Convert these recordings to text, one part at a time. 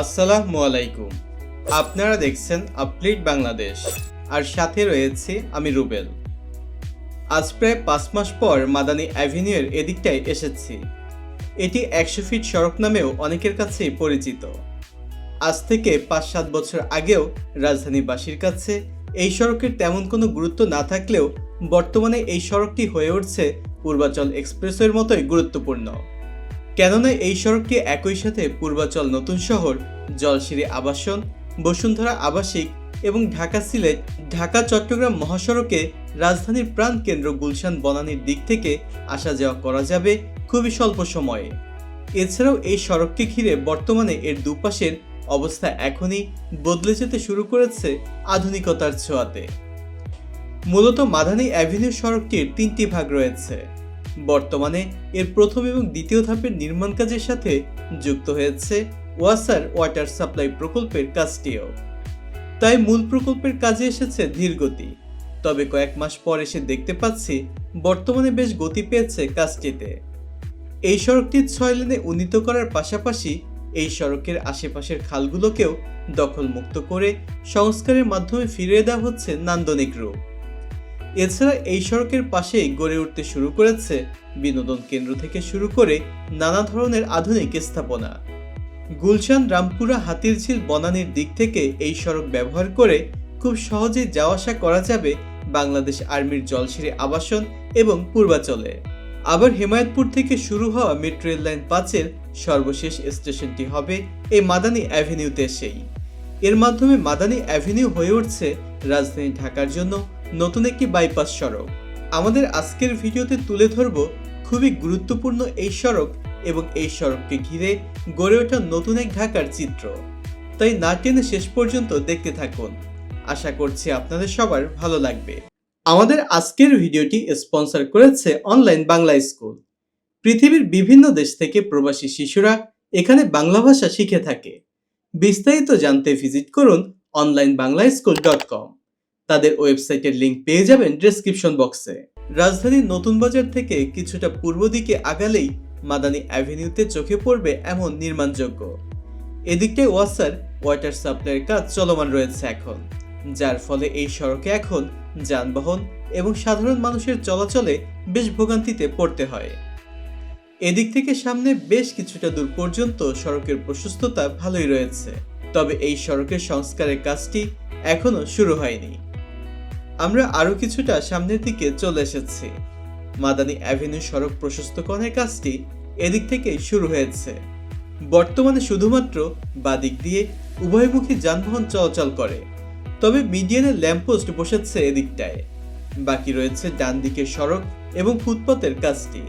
আসসালামু আলাইকুম। আপনারা দেখছেন আপডেট বাংলাদেশ। আর সাথে রয়েছে আমি রুবেল। আজ প্রায় পাঁচ মাস পর মাদানী অ্যাভিনিউয়ের এদিকটায় এসেছি। এটি একশো ফিট সড়ক নামেও অনেকের কাছেই পরিচিত। আজ থেকে পাঁচ সাত বছর আগেও রাজধানীবাসীর কাছে এই সড়কের তেমন কোনো গুরুত্ব না থাকলেও বর্তমানে এই সড়কটি হয়ে উঠছে পূর্বাচল এক্সপ্রেসওয়ের মতোই গুরুত্বপূর্ণ। কেননা এই সড়কটি একই সাথে পূর্বাচল নতুন শহর জলশিরি আবাসন, বসুন্ধরা আবাসিক এবং ঢাকা সিলেট, ঢাকা, চট্টগ্রাম মহাসড়কে রাজধানীর প্রাণকেন্দ্র গুলশান বনানীর দিক থেকে আসা যাওয়া করা যাবে খুবই স্বল্প সময়ে। এছাড়াও এই সড়কটি ঘিরে বর্তমানে এর দুপাশের অবস্থা এখনই বদলে যেতে শুরু করেছে আধুনিকতার ছোঁয়াতে। মূলত মাদানী অ্যাভিনিউ সড়কটির তিনটি ভাগ রয়েছে। বর্তমানে এর প্রথম এবং দ্বিতীয় ধাপের নির্মাণ কাজের সাথে যুক্ত হয়েছে ওয়াসার ওয়াটার সাপ্লাই প্রকল্পের কাজটিও। তাই মূল প্রকল্পের কাজে এসেছে ধীরগতি তবে কয়েক মাস পর এসে দেখতে পাচ্ছি বর্তমানে বেশ গতি পেয়েছে কাজটিতে। এই সড়কটি ছয় লেনে উন্নীত করার পাশাপাশি এই সড়কের আশেপাশের খালগুলোকেও দখলমুক্ত করে সংস্কারের মাধ্যমে ফিরিয়ে দেওয়া হচ্ছে নান্দনিক রূপ। এছাড়া এই সড়কের পাশেই গড়ে উঠতে শুরু করেছে বিনোদন কেন্দ্র থেকে শুরু করে নানা ধরনের আধুনিক স্থাপনা। গুলশান, রামপুরা, হাতিরঝিল, বনানীর দিক থেকে এই সড়ক ব্যবহার করে খুব সহজেই যাওয়া আসা করা যাবে বাংলাদেশ আর্মির জলশিরি আবাসন এবং পূর্বাচলে। আবার হেমায়তপুর থেকে শুরু হওয়া মেট্রো রেল লাইন পাঁচের সর্বশেষ স্টেশনটি হবে এই মাদানী অ্যাভিনিউতে সেই এর মাধ্যমে মাদানী অ্যাভিনিউ হয়ে উঠছে রাজধানী ঢাকার জন্য নতুন একটি বাইপাস সড়ক। আমাদের আজকের ভিডিওতে তুলে ধরব খুবই গুরুত্বপূর্ণ এই সড়ক এবং এই সড়ককে ঘিরে গড়ে ওঠা নতুন এক ঢাকার চিত্র। তাই না টেনে শেষ পর্যন্ত দেখতে থাকুন। আশা করছি আপনাদের সবার ভালো লাগবে। আমাদের আজকের ভিডিওটি স্পন্সর করেছে অনলাইন বাংলা স্কুল। পৃথিবীর বিভিন্ন দেশ থেকে প্রবাসী শিশুরা এখানে বাংলা ভাষা শিখে থাকে। বিস্তারিত জানতে ভিজিট করুন online Bangla school dot com তাদের ওয়েবসাইটের লিংক পেয়ে যাবেন ডেসক্রিপশন বক্সে রাজধানীর নতুন বাজার থেকে কিছুটা পূর্ব দিকে আগালেই মাদানী অ্যাভিনিউতে চোখে পড়বে এমন নির্মাণযোগ্য। এদিকটায় ওয়াসার ওয়াটার সাপ্লাইয়ের কাজ চলমান রয়েছে এখন, যার ফলে এই সড়কে এখন যানবাহন এবং সাধারণ মানুষের চলাচলে বেশ ভোগান্তিতে পড়তে হয়। এদিক থেকে সামনে বেশ কিছুটা দূর পর্যন্ত সড়কের প্রশস্ততা ভালোই রয়েছে, তবে এই সড়কের সংস্কারের কাজটি এখনও শুরু হয়নি। আমরা আরও কিছুটা সামনের দিকে চলে এসেছি। মাদানী অ্যাভিনিউ সড়ক প্রশস্তকরণের কাজটি এদিক থেকেই শুরু হয়েছে। বর্তমানে শুধুমাত্র বাদিক দিয়ে উভয়মুখী যানবাহন চলাচল করে, তবে মিডিয়ানের ল্যাম্পপোস্ট বসেছে এদিকটায়। বাকি রয়েছে ডান দিকের সড়ক এবং ফুটপাতের কাজটি।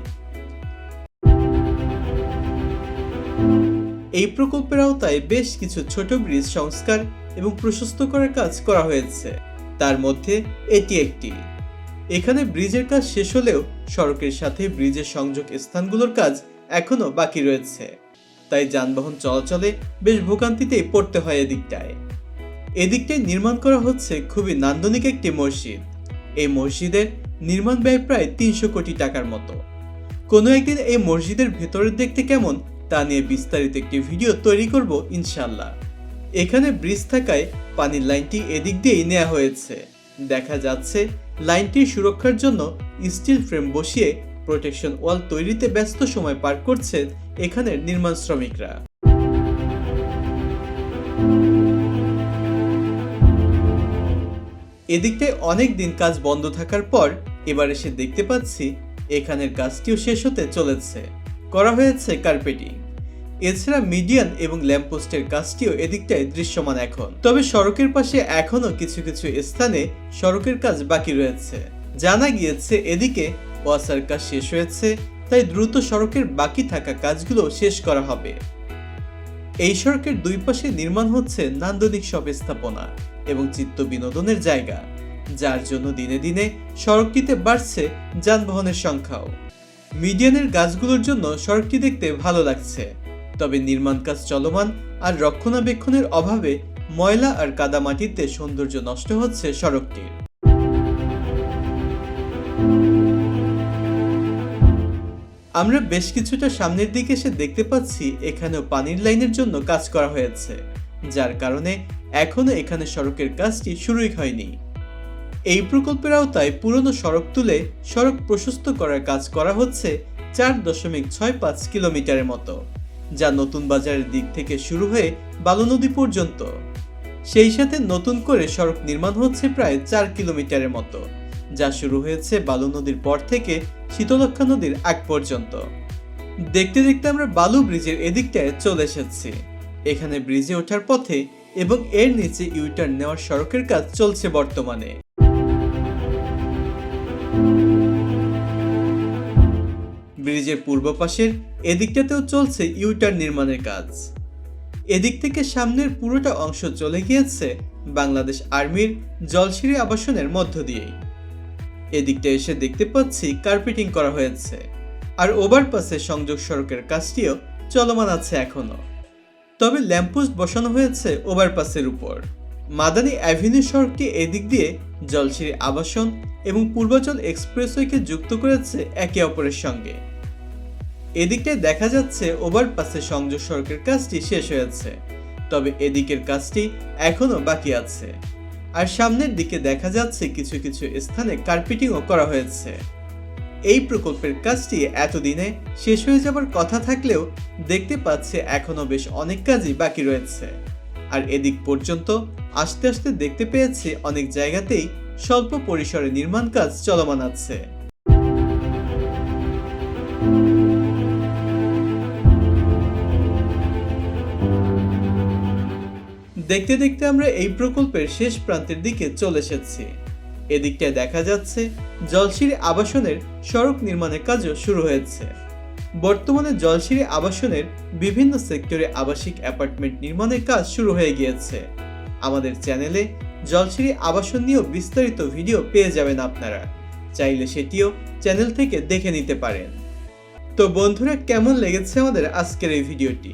এই প্রকল্পের আওতায় বেশ কিছু ছোট ব্রিজ সংস্কার এবং প্রশস্ত করার কাজ করা হয়েছে। তার মধ্যে এটি একটি। এখানে ব্রিজের কাজ শেষ হলেও সড়কের সাথে ব্রিজের সংযোগ স্থানগুলোর কাজ এখনও বাকি রয়েছে। তাই যানবাহন চলাচলে বেশ ভোগান্তিতেই পড়তে হয় এদিকটায়। এদিকটায় নির্মাণ করা হচ্ছে খুবই নান্দনিক একটি মসজিদ। এই মসজিদের নির্মাণ ব্যয় প্রায় তিনশো কোটি টাকার মতো। কোনো একদিন এই মসজিদের ভেতরের দেখতে কেমন তা নিয়ে বিস্তারিত একটি ভিডিও তৈরি করব ইনশাল্লাহ এখানে ব্রিজ থাকায় পানির লাইনটি এদিক দিয়েই নেওয়া হয়েছে। দেখা যাচ্ছে লাইনটির সুরক্ষার জন্য স্টিল ফ্রেম বসিয়ে প্রোটেকশন ওয়াল তৈরিতে ব্যস্ত সময় পার করছেন এখানের নির্মাণ শ্রমিকরা। এদিকটায় অনেক দিন কাজ বন্ধ থাকার পর এবার এসে দেখতে পাচ্ছি, এখানের কাজটিও শেষ হতে চলেছে। করা হয়েছে কার্পেটিং। এছাড়া মিডিয়ান এবং ল্যাম্পপোস্টের কাজটিও এদিকটায় দৃশ্যমান এখন। তবে সড়কের পাশে এখনও কিছু কিছু স্থানে সড়কের কাজ বাকি রয়েছে। জানা গিয়েছে, এদিকে ওয়াসার কাজ শেষ হয়েছে, তাই দ্রুত সড়কের বাকি থাকা কাজগুলো শেষ করা হবে। এই সড়কের দুই পাশে নির্মাণ হচ্ছে নান্দনিক সব স্থাপনা এবং চিত্ত বিনোদনের জায়গা, যার জন্য দিনে দিনে সড়কটিতে বাড়ছে যানবাহনের সংখ্যাও। মিডিয়ানের গাছগুলোর জন্য সড়কটি দেখতে ভালো লাগছে। তবে নির্মাণ কাজ চলমান আর রক্ষণাবেক্ষণের অভাবে ময়লা আর কাদামাটিতে সৌন্দর্য নষ্ট হচ্ছে সড়কটির। আমরা বেশ কিছুটা সামনের দিকে এসে দেখতে পাচ্ছি এখানেও পানির লাইনের জন্য কাজ করা হয়েছে, যার কারণে এখনও এখানে সড়কের কাজটি শুরুই হয়নি। এই প্রকল্পের আওতায় পুরনো সড়ক তুলে সড়ক প্রশস্ত করার কাজ করা হচ্ছে চার দশমিক ছয় পাঁচ কিলোমিটারের মতো। যা নতুন বাজারের দিক থেকে শুরু হয়ে বালু নদী পর্যন্ত। সেই সাথে নতুন করে সড়ক নির্মাণ হচ্ছে প্রায় চার কিলোমিটারের মতো, যা শুরু হয়েছে বালু নদীর পর থেকে শীতলক্ষা নদীর আগ পর্যন্ত। দেখতে দেখতে আমরা বালু ব্রিজের এদিকটায় চলে এসেছি। এখানে ব্রিজে ওঠার পথে এবং এর নিচে ইউটার্ন নেওয়ার সড়কের কাজ চলছে বর্তমানে। ব্রিজের পূর্ব পাশের এদিকটাতেও চলছে ইউটার নির্মাণের কাজ। এদিক থেকে সামনের পুরোটা অংশ চলে গিয়েছে বাংলাদেশ আর্মির জলসিঁড়ি আবাসনের মধ্য দিয়েই। এদিকটা এসে দেখতে পাচ্ছি কার্পেটিং করা হয়েছে, আর ওভারপাসে সংযোগ সড়কের কাজটিও চলমান আছে এখনও। তবে ল্যাম্পপোস্ট বসানো হয়েছে ওভারপাসের উপর। মাদানী অ্যাভিনিউ সড়কটি এদিক দিয়ে জলসিঁড়ি আবাসন এবং পূর্বাচল এক্সপ্রেসওয়েকে যুক্ত করেছে একে অপরের সঙ্গে। এদিকটায় দেখা যাচ্ছে ওভারপাসের সংযোগ সড়কের কাজটি শেষ হয়েছে, তবে এদিকের কাজটি এখনও বাকি আছে। আর সামনের দিকে দেখা যাচ্ছে কিছু কিছু স্থানে কার্পেটিংও করা হয়েছে। এই প্রকল্পের কাজটি এতদিনে শেষ হয়ে যাবার কথা থাকলেও দেখতে পাচ্ছে এখনও বেশ অনেক কাজই বাকি রয়েছে। আর এদিক পর্যন্ত আস্তে আস্তে দেখতে পেয়েছি অনেক জায়গাতেই স্বল্প পরিসরে নির্মাণ কাজ চলমান আছে। দেখতে দেখতে আমরা এই প্রকল্পের শেষ প্রান্তের দিকে চলে এসেছি। এদিকটায় দেখা যাচ্ছে জলসিঁড়ি আবাসনের সড়ক নির্মাণের কাজও শুরু হয়েছে। বর্তমানে জলসিঁড়ি আবাসনের বিভিন্ন সেক্টরে আবাসিক অ্যাপার্টমেন্ট নির্মাণের কাজ শুরু হয়ে গিয়েছে। আমাদের চ্যানেলে জলসিঁড়ি আবাসন নিয়েও বিস্তারিত ভিডিও পেয়ে যাবেন আপনারা। চাইলে সেটিও চ্যানেল থেকে দেখে নিতে পারেন। তো বন্ধুরা, কেমন লেগেছে আমাদের আজকের এই ভিডিওটি?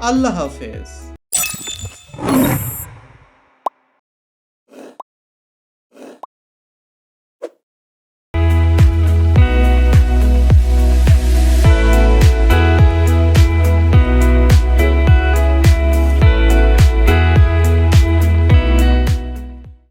আল্লাহ হাফেজ